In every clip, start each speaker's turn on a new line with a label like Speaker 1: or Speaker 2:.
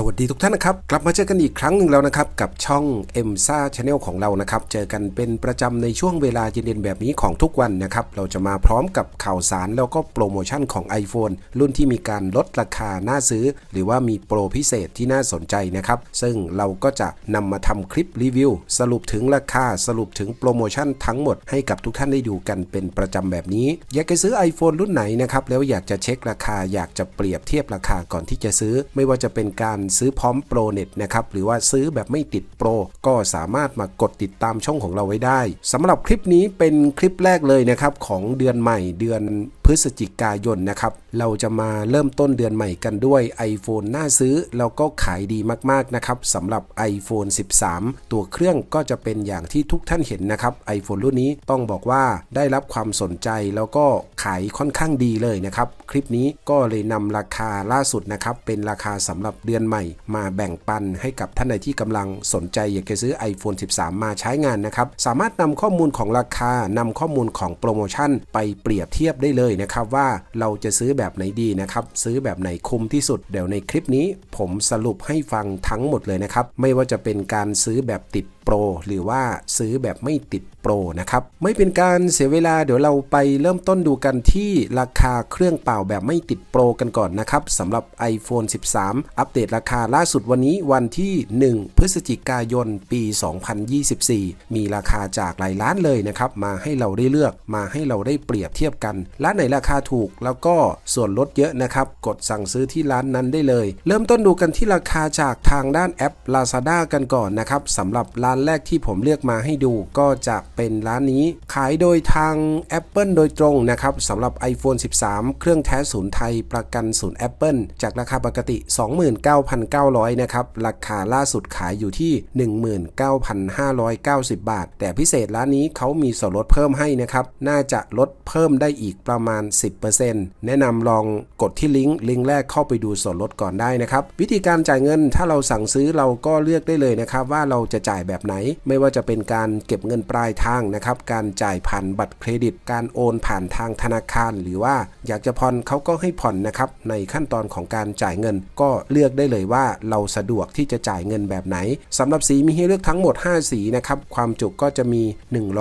Speaker 1: สวัสดีทุกท่านนะครับ กลับมาเจอกันอีกครั้งหนึ่งแล้วนะครับ กับช่อง e m s a Channel ของเรานะครับ เจอกันเป็นประจำในช่วงเวลาเย็นๆแบบนี้ของทุกวันนะครับ เราจะมาพร้อมกับข่าวสารแล้วก็โปรโมชั่นของ iPhone รุ่นที่มีการลดราคาน่าซื้อ หรือว่ามีโปรพิเศษที่น่าสนใจนะครับ ซึ่งเราก็จะนำมาทำคลิปรีวิว สรุปถึงราคาสรุปถึงโปรโมชั่นทั้งหมดให้กับทุกท่านได้ดูกันเป็นประจำแบบนี้ อยากจะซื้อ iPhone รุ่นไหนนะครับแล้วอยากจะเช็คราคาอยากจะเปรียบเทียบราคาก่อนที่จะซื้อ ไม่ว่าจะเป็นการซื้อพร้อมโปรเน็ตนะครับหรือว่าซื้อแบบไม่ติดโปรก็สามารถมากดติดตามช่องของเราไว้ได้สำหรับคลิปนี้เป็นคลิปแรกเลยนะครับของเดือนใหม่เดือนพฤศจิกายนนะครับเราจะมาเริ่มต้นเดือนใหม่กันด้วย iPhone น่าซื้อ แล้วก็ขายดีมากๆนะครับสำหรับ iPhone 13 ตัวเครื่องก็จะเป็นอย่างที่ทุกท่านเห็นนะครับ iPhone รุ่นนี้ต้องบอกว่าได้รับความสนใจแล้วก็ขายค่อนข้างดีเลยนะครับ คลิปนี้ก็เลยนำราคาล่าสุดนะครับ เป็นราคาสำหรับเดือนใหม่ มาแบ่งปันให้กับท่านใดที่กำลังสนใจอยากจะซื้อ iPhone 13 มาใช้งานนะครับ สามารถนำข้อมูลของราคานำข้อมูลของโปรโมชั่น ไปเปรียบเทียบได้เลยนะครับว่าเราจะซื้อแบบไหนดีนะครับ ซื้อแบบไหนคุ้มที่สุดเดี๋ยวในคลิปนี้ ผมสรุปให้ฟังทั้งหมดเลยนะครับ ไม่ว่าจะเป็นการซื้อแบบติด โปรหรือว่าซื้อแบบไม่ติดโปรนะครับไม่เป็นการเสียเวลาเดี๋ยวเราไปเริ่มต้นดูกันที่ราคาเครื่องเป่าแบบไม่ติดโปรกันก่อนนะครับสำหรับ iPhone 13 อัปเดตราคาล่าสุดวันนี้วันที่ 1 พฤศจิกายน ปี 2024 มีราคาจากหลายร้านเลยนะครับมาให้เราได้เลือกมาให้เราได้เปรียบเทียบกัน ร้านไหนราคาถูกแล้วก็ส่วนลดเยอะนะครับ กดสั่งซื้อที่ร้านนั้นได้เลย เริ่มต้นดูกันที่ราคาจากทางด้านแอป Lazada กันก่อนนะครับสำหรับร้านแรกที่ผมเลือกมาให้ดูก็จะเป็นร้านนี้ ขายโดยทาง Apple โดยตรงนะครับสำหรับ iPhone 13 เครื่องแท้ศูนย์ไทยประกันศูนย์ Apple จากราคาปกติ 29,900 นะครับ ราคาล่าสุดขายอยู่ที่ 19,590 บาท แต่พิเศษร้านนี้เขามีส่วนลดเพิ่มให้นะครับ น่าจะลดเพิ่มได้อีกประมาณ 10%แนะนำลองกดที่ลิงก์ ลิงก์แรกเข้าไปดูส่วนลดก่อนได้นะครับ วิธีการจ่ายเงินถ้าเราสั่งซื้อเราก็เลือกได้เลยนะครับ ว่าเราจะจ่ายแบบไหน ไม่ว่าจะเป็นการเก็บเงินปลายทางนะครับ การจ่ายผ่านบัตรเครดิต การโอนผ่านทางธนาคาร หรือว่าอยากจะผ่อนเขาก็ให้ผ่อนนะครับในขั้นตอนของการจ่ายเงิน ก็เลือกได้เลยว่าเราสะดวกที่จะจ่ายเงินแบบไหนสำหรับสีมีให้เลือกทั้งหมด 5 สีนะครับความจุก็จะมี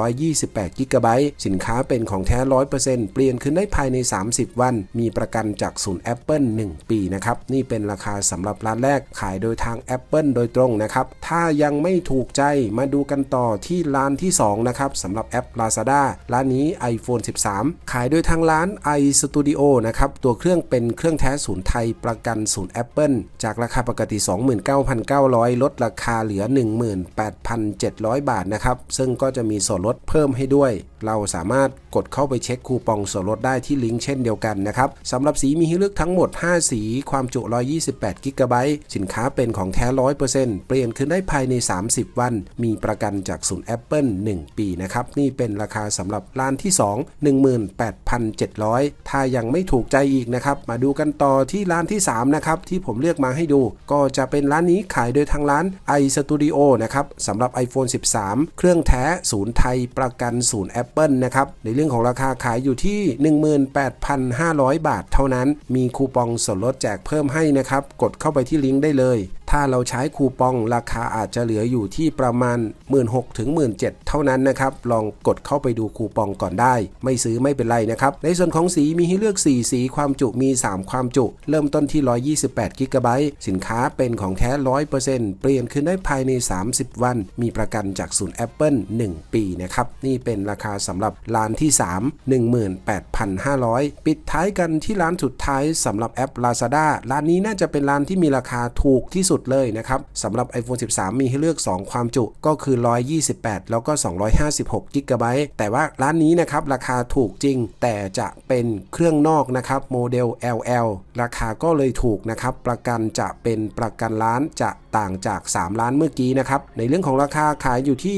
Speaker 1: 128 g b สินค้าเป็นของแท้ 100%เปลี่ยนคืนได้ภายใน 30 วัน มีประกันจากศูนย์ Apple 1 ปีนะครับนี่เป็นราคาสำหรับร้านแรกขายโดยทาง Apple โดยตรงนะครับถ้ายังไม่ถูกใจมาดูกันต่อที่ร้านที่ 2 นะครับสำหรับแอป Lazada ร้านนี้ iPhone 13 ขายโดยทางร้าน iStudio นะครับ ตัวเครื่องเป็นเครื่องแท้ศูนย์ไทยประกันศูนย์ Apple จากราคาปกติ 29,900 ลดราคาเหลือ 18,700 บาทนะครับ ซึ่งก็จะมีส่วนลดเพิ่มให้ด้วย เราสามารถกดเข้าไปเช็คคูปองส่วนลดได้ที่ลิงก์เช่นเดียวกันนะครับสำหรับสีมีให้เลือกทั้งหมด 5 สี ความจุ 128กิกะไบต์สินค้าเป็นของแท้ 100%เปลี่ยนคืนได้ภายใน 30 วันมีประกันจากศูนย์ Apple 1 ปีนะครับ นี่เป็นราคาสำหรับร้านที่ 2 18,700 ถ้ายังไม่ถูกใจอีกนะครับ มาดูกันต่อที่ร้านที่ 3 นะครับ ที่ผมเลือกมาให้ดู ก็จะเป็นร้านนี้ขายโดยทางร้าน iStudio นะครับสำหรับ iPhone 13 เครื่องแท้ศูนย์ไทยประกันศูนย์ Apple นะครับ ในเรื่องของราคาขายอยู่ที่ 18,500 บาทเท่านั้น มีคูปองส่วนลดแจกเพิ่มให้นะครับ กดเข้าไปที่ลิงก์ได้เลย ถ้าเราใช้คูปองราคาอาจจะเหลืออยู่ที่ประมาณ 16,000ถึง17,000 เท่านั้นนะครับ ลองกดเข้าไปดูคูปองก่อนได้ ไม่ซื้อไม่เป็นไรนะครับ ในส่วนของสีมีให้เลือก 4 สีความจุมี 3 ความจุ เริ่มต้นที่ 128 g b สินค้าเป็นของแท้ 100%เปลี่ยนคืนได้ภายใน 30 วัน มีประกันจากศูนย์ Apple 1 ปีนะครับ นี่เป็นราคาสำหรับร้านที่ 3 18,500 ปิดท้ายกันที่ร้านสุดท้ายสำหรับแอป Lazada ร้านนี้น่าจะเป็นร้านที่มีราคาถูกที่สุดเลยนะครับสำหรับ iPhone 13 มีให้เลือก 2 ความจุก็คือ 128 แล้วก็ 256 g b แต่ว่าร้านนี้นะครับราคาถูกจริง แต่จะเป็นเครื่องนอกนะครับโมเดล LL ราคาก็เลยถูกนะครับ ประกันจะเป็นประกันร้านจะ ต่างจาก 3 ล้านเมื่อกี้นะครับ ในเรื่องของราคาขายอยู่ที่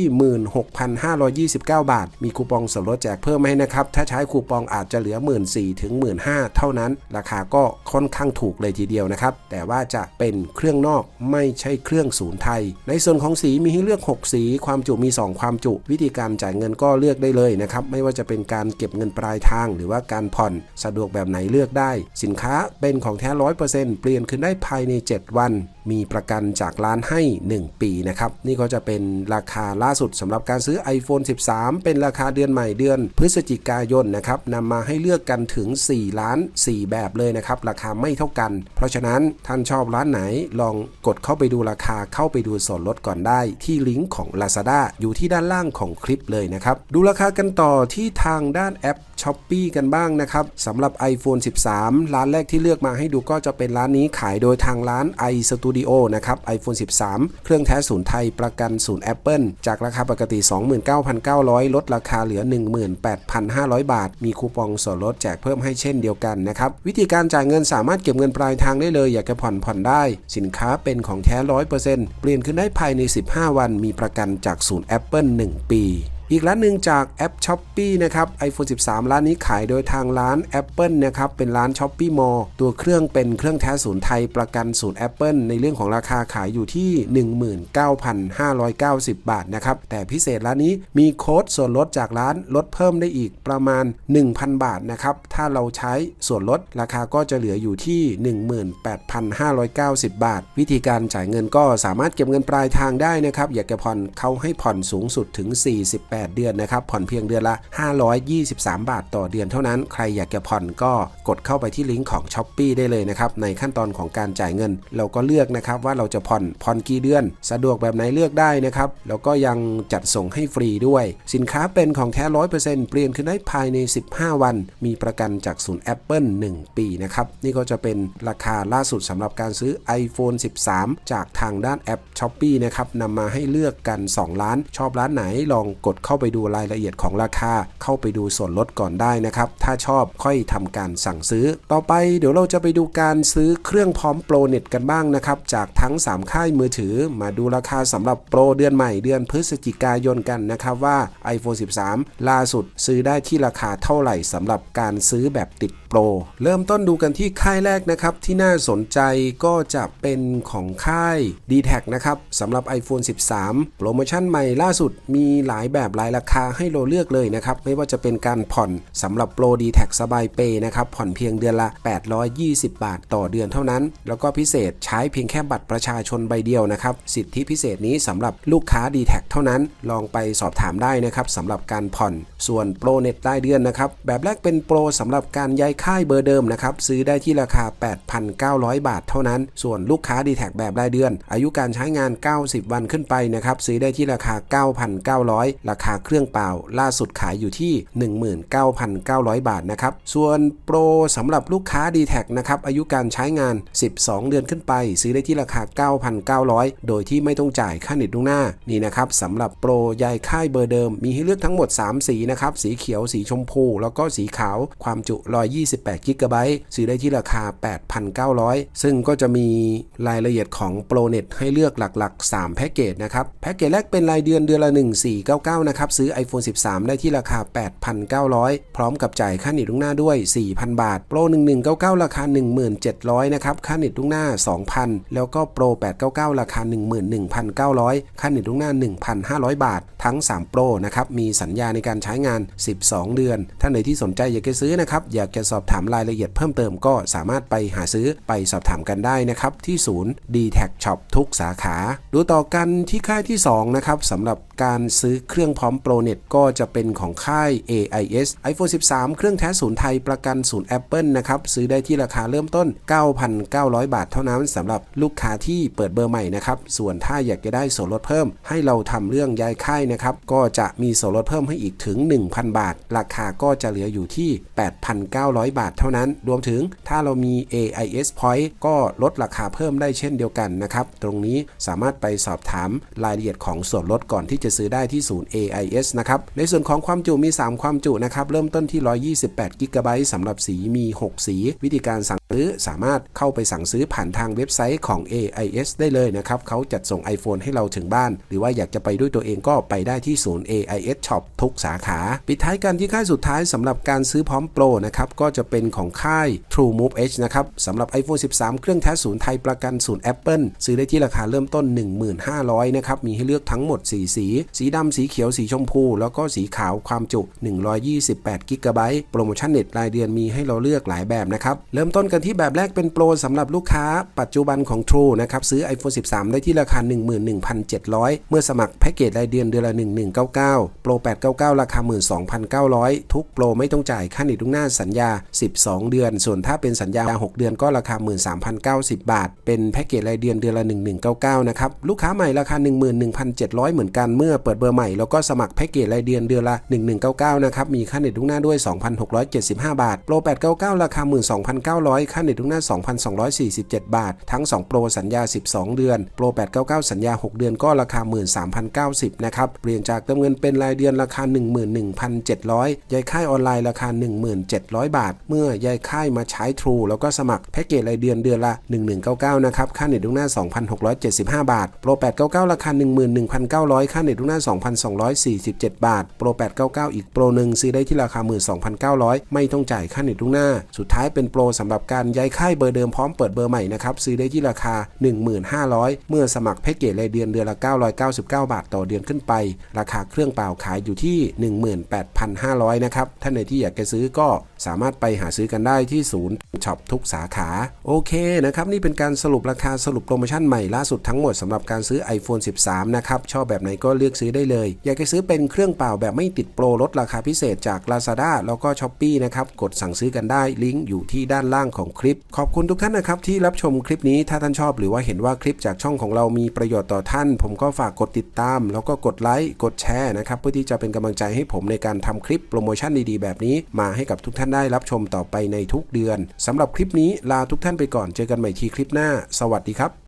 Speaker 1: 16,529 บาท มีคูปองส่วนลดแจกเพิ่มให้นะครับ ถ้าใช้คูปองอาจจะเหลือ 1 4ื่นถึง1 5ื่นเท่านั้น ราคาก็ค่อนข้างถูกเลยทีเดียวนะครับ แต่ว่าจะเป็นเครื่องนอกไม่ใช่เครื่องศูนย์ไทย ในส่วนของสีมีให้เลือก 6 สี ความจุมี 2 ความจุ วิธีการจ่ายเงินก็เลือกได้เลยนะครับ ไม่ว่าจะเป็นการเก็บเงินปลายทาง หรือว่าการผ่อนสะดวกแบบไหนเลือกได้ สินค้าเป็นของแท้ร้อยเปอร์เซ็นต์เปลี่ยนคืนได้ภายใน 7 วันมีประกันจากร้านให้ 1 ปีนะครับ นี่ก็จะเป็นราคาล่าสุดสำหรับการซื้อ iPhone 13 เป็นราคาเดือนใหม่เดือน พฤศจิกายนนะครับนำมาให้เลือกกันถึง 4 ล้าน 4 แบบเลยนะครับ ราคาไม่เท่ากัน เพราะฉะนั้นท่านชอบร้านไหนลองกดเข้าไปดูราคาเข้าไปดูส่วนลดก่อนได้ ที่ลิงก์ของ Lazada อยู่ที่ด้านล่างของคลิปเลยนะครับ ดูราคากันต่อที่ทางด้านแอปช้อปปีกันบ้างนะครับสำหรับ iPhone 13 ร้านแรกที่เลือกมาให้ดูก็จะเป็นร้านนี้ขายโดยทางร้าน iStudio นะครับ iPhone 13 เครื่องแท้ศูนย์ไทยประกันศูนย์ Apple จากราคาปกติ 29,900 ลดราคาเหลือ 18,500 บาท มีคูปองส่วนลดแจกเพิ่มให้เช่นเดียวกันนะครับ วิธีการจ่ายเงินสามารถเก็บเงินปลายทางได้เลย อยากจะผ่อนผ่อนได้ สินค้าเป็นของแท้ 100%เปลี่ยนขึ้นได้ภายใน 15 วัน มีประกันจากศูนย์ Apple 1 ปี อีกร้านหนึ่งจากแอป s h อ p e e นะครับ iPhone 13 ร้านนี้ขายโดยทางร้าน Apple นะครับ เป็นร้าน s h อ p e e Mall ตัวเครื่องเป็นเครื่องแท้ศูนย์ไทยประกันศูนย์ Apple ในเรื่องของราคาขายอยู่ที่ 19,590 บาทนะครับ แต่พิเศษร้านนี้มีโค้ดส่วนลดจากร้านลดเพิ่มได้อีกประมาณ 1,000 บาทนะครับ ถ้าเราใช้ส่วนลดราคาก็จะเหลืออยู่ที่ 18,590 บาท วิธีการจ่ายเงินก็สามารถเก็บเงินปลายทางได้นะครับ อยากจะผ่อนเขาให้ผ่อนสูงสุดถึง 48เดือนนะครับ ผ่อนเพียงเดือนละ 523 บาทต่อเดือนเท่านั้น ใครอยากจะผ่อนก็กดเข้าไปที่ลิงก์ของ s h อ p e e ได้เลยนะครับ ในขั้นตอนของการจ่ายเงิน เราก็เลือกนะครับว่าเราจะผ่อนผ่อนกี่เดือน สะดวกแบบไหนเลือกได้นะครับ แล้วก็ยังจัดส่งให้ฟรีด้วย สินค้าเป็นของแท้100%เปลี่ยนขึ้นได้ภายใน 15 วัน มีประกันจากศูนย์ Apple 1 ปีนะครับ นี่ก็จะเป็นราคาล่าสุดสำหรับการซื้อ iPhone 13 จากทางด้านแอป s h อ p e e นะครับนำมาให้เลือกกัน 2 ล้าน ชอบร้านไหนลองกดเข้าไปดูรายละเอียดของราคา เข้าไปดูส่วนลดก่อนได้นะครับ ถ้าชอบค่อยทำการสั่งซื้อ ต่อไปเดี๋ยวเราจะไปดูการซื้อเครื่องพร้อมโปรเน็ตกันบ้างนะครับ จากทั้ง 3 ค่ายมือถือ มาดูราคาสำหรับโปรเดือนใหม่เดือนพฤศจิกายนกันนะครับว่า iPhone 13 ล่าสุดซื้อได้ที่ราคาเท่าไหร่สำหรับการซื้อแบบติดโปร เริ่มต้นดูกันที่ค่ายแรกนะครับ ที่น่าสนใจก็จะเป็นของค่าย d t แทนะครับสำหรับ iPhone 13 โปรโมชั่นใหม่ล่าสุดมีหลายแบบหลายราคาให้เราเลือกเลยนะครับ ไม่ว่าจะเป็นการผ่อนสำหรับโปร d t แท็สบายเปย์นะครับ ผ่อนเพียงเดือนละ 820 บาทต่อเดือนเท่านั้น แล้วก็พิเศษใช้เพียงแค่บัตรประชาชนใบเดียวนะครับ สิทธิพิเศษนี้สำหรับลูกค้า d t แทเท่านั้น ลองไปสอบถามได้นะครับสำหรับการผ่อน ส่วนโปรเน็ตรายเดือนนะครับ แบบแรกเป็นโปรสำหรับการย้ายค่ายเบอร์เดิมนะครับ ซื้อได้ที่ราคา 8,900 บาทเท่านั้น ส่วนลูกค้า d t แทแบบรายเดือน อายุการใช้งาน 90 วันขึ้นไปนะครับ ซื้อได้ที่ราคา 9,900 ราคาาเครื่องเปล่า ล่าสุดขายอยู่ที่ 19,900 บาทนะครับ ส่วนโปรสำหรับลูกค้า d t แทนะครับ อายุการใช้งาน 12 เดือนขึ้นไป ซื้อได้ที่ราคา 9,900 โดยที่ไม่ต้องจ่ายค่าเน็ตล่วงหน้านี่นะครับสำหรับโปรยายค่ายเบอร์เดิม มีให้เลือกทั้งหมด 3 สีนะครับ สีเขียวสีชมพู แล้วก็สีขาวความจุ 128กิกะไบต์ซื้อได้ที่ราคา 8,900 ซึ่งก็จะมีรายละเอียดของโปรเน็ตให้เลือกหลักๆ 3 แพ็กเกจนะครับแพ็กเกจแรกเป็นรายเดือนเดือนละ 1499นะครับซื้อ iPhone 13 ได้ที่ราคา 8,900 พร้อมกับจ่ายค่าเน็ตล่วงหน้าด้วย 4,000 บาท โปร 1199 ราคา 1700 นะครับ ค่าเน็ตล่วงหน้า 2,000 แล้วก็โปร 899 ราคา 11,900 ค่าเน็ตล่วงหน้า 1,500 บาท ทั้ง 3 โปรนะครับ มีสัญญาในการใช้งาน 12 เดือน ท่านไหนที่สนใจอยากจะซื้อนะครับ อยากจะสอบถามรายละเอียดเพิ่มเติมก็สามารถไปหาซื้อไปสอบถามกันได้นะครับที่ศูนย์ d t แท Shop ทุกสาขา ดูต่อกันที่ค่ายที่2นะครับสำหรับการซื้อเครื่องพร้อมโปรเน็ตก็จะเป็นของค่าย AIS iPhone 13 เครื่องแท้ศูนย์ไทยประกันศูนย์ Apple นะครับ ซื้อได้ที่ราคาเริ่มต้น 9,900 บาทเท่านั้นสำหรับลูกค้าที่เปิดเบอร์ใหม่นะครับ ส่วนถ้าอยากจะได้ส่วนลดเพิ่ม ให้เราทำเรื่องย้ายค่ายนะครับ ก็จะมีส่วนลดเพิ่มให้อีกถึง 1,000 บาท ราคาก็จะเหลืออยู่ที่ 8,900 บาทเท่านั้น รวมถึงถ้าเรามี AIS Point ก็ลดราคาเพิ่มได้เช่นเดียวกันนะครับ ตรงนี้สามารถไปสอบถามรายละเอียดของส่วนลดก่อนที่จะซื้อได้ที่ศูนย์ AIS นะครับ ในส่วนของความจุมี 3 ความจุนะครับ เริ่มต้นที่ 128 g b สำหรับสีมี 6 สี วิธีการสั่ง ซื้อสามารถเข้าไปสั่งซื้อผ่านทางเว็บไซต์ของ AIS ได้เลยนะครับเขาจัดส่ง iPhone ให้เราถึงบ้าน หรือว่าอยากจะไปด้วยตัวเองก็ไปได้ที่ศูนย์ AIS Shop ทุกสาขา ปิดท้ายกันที่ค่ายสุดท้ายสำหรับการซื้อพร้อมโปรนะครับก็จะเป็นของค่าย True Move Edge นะครับสำหรับ iPhone 13 เครื่องแท้ศูนย์ไทยประกันศูนย์ Apple ซื้อได้ที่ราคาเริ่มต้น 1500นะครับมีให้เลือกทั้งหมด 4 สี สีดำสีเขียวสีชมพู แล้วก็สีขาวความจุ 128กิกะไบต์โปรโมชั่นเน็ตรายเดือนมีให้เราเลือกหลายแบบนะครับเริ่มต้นกันกันที่แบบแรกเป็นโปรสำหรับลูกค้าปัจจุบันของ True นะครับ ซื้อ iPhone 13 ได้ที่ราคา 11,700 เมื่อสมัครแพ็กเกจรายเดือนเดือนละ 1199 โปร 899 ราคา 12,900 ทุกโปรไม่ต้องจ่ายค่าเน็ตล่วงหน้าสัญญา 12 เดือน ส่วนถ้าเป็นสัญญา 6 เดือนก็ราคา 13,090 บาท เป็นแพ็กเกจรายเดือนเดือนละ 1199 นะครับ ลูกค้าใหม่ราคา 11,700 เหมือนกันเมื่อเปิดเบอร์ใหม่แล้วก็สมัครแพ็กเกจรายเดือนเดือนละ 1199 นะครับ มีค่าเน็ตล่วงหน้าด้วย 2,675 บาท โปร 899 ราคา 12,900ค่าเน็ตล่วงหน้า 2,247 บาท ทั้ง 2 โปรสัญญา 12 เดือน โปร 899 สัญญา 6 เดือนก็ราคา 13,090 นะครับ เปลี่ยนจากเติมเงินเป็นรายเดือนราคา 11,700ยายค่ายออนไลน์ราคา 1,700 บาท เมื่อยายค่ายมาใช้ True แล้วก็สมัครแพ็กเกจรายเดือนเดือนละ 1199 นะครับ ค่าเน็ตล่วงหน้า 2,675 บาท โปร 899 ราคา 11,900 ค่าเน็ตล่วงหน้า 2,247 บาท โปร 899 อีกโปรหนึ่งซื้อได้ที่ราคา 12,900 ไม่ต้องจ่ายค่าเน็ตล่วงหน้า สุดท้ายเป็นโปรสำหรับการย้ายค่ายเบอร์เดิมพร้อมเปิดเบอร์ใหม่นะครับ ซื้อได้ที่ราคา15,500 เมื่อสมัครแพ็กเกจรายเดือนเดือนละ 999 บาทต่อเดือนขึ้นไป ราคาเครื่องเปล่าขายอยู่ที่ 18,500 นะครับ ท่านไหนที่อยากจะซื้อก็ สามารถไปหาซื้อกันได้ที่ศูนย์ช็อปทุกสาขา โอเคนะครับ นี่เป็นการสรุปราคาสรุปโปรโมชั่นใหม่ล่าสุดทั้งหมดสำหรับการซื้อ iPhone 13 นะครับ ชอบแบบไหนก็เลือกซื้อได้เลย อยากจะซื้อเป็นเครื่องเปล่าแบบไม่ติดโปรลดราคาพิเศษจาก Lazada แล้วก็ s h อ p e e นะครับ กดสั่งซื้อกันได้ลิงก์อยู่ที่ด้านล่างของคลิป ขอบคุณทุกท่านนะครับที่รับชมคลิปนี้ถ้าท่านชอบหรือว่าเห็นว่าคลิปจากช่องของเรามีประโยชน์ต่อท่าน ผมก็ฝากกดติดตาม แล้วก็กดไลค์กดแชร์นะครับเพื่อที่จะเป็นกำลังใจให้ผมในการทำคลิปโปรโมชั่นดีๆแบบนี้มาให้กับทุกท่านได้รับชมต่อไปในทุกเดือนสำหรับคลิปนี้ลาทุกท่านไปก่อนเจอกันใหม่ทีคลิปหน้า สวัสดีครับ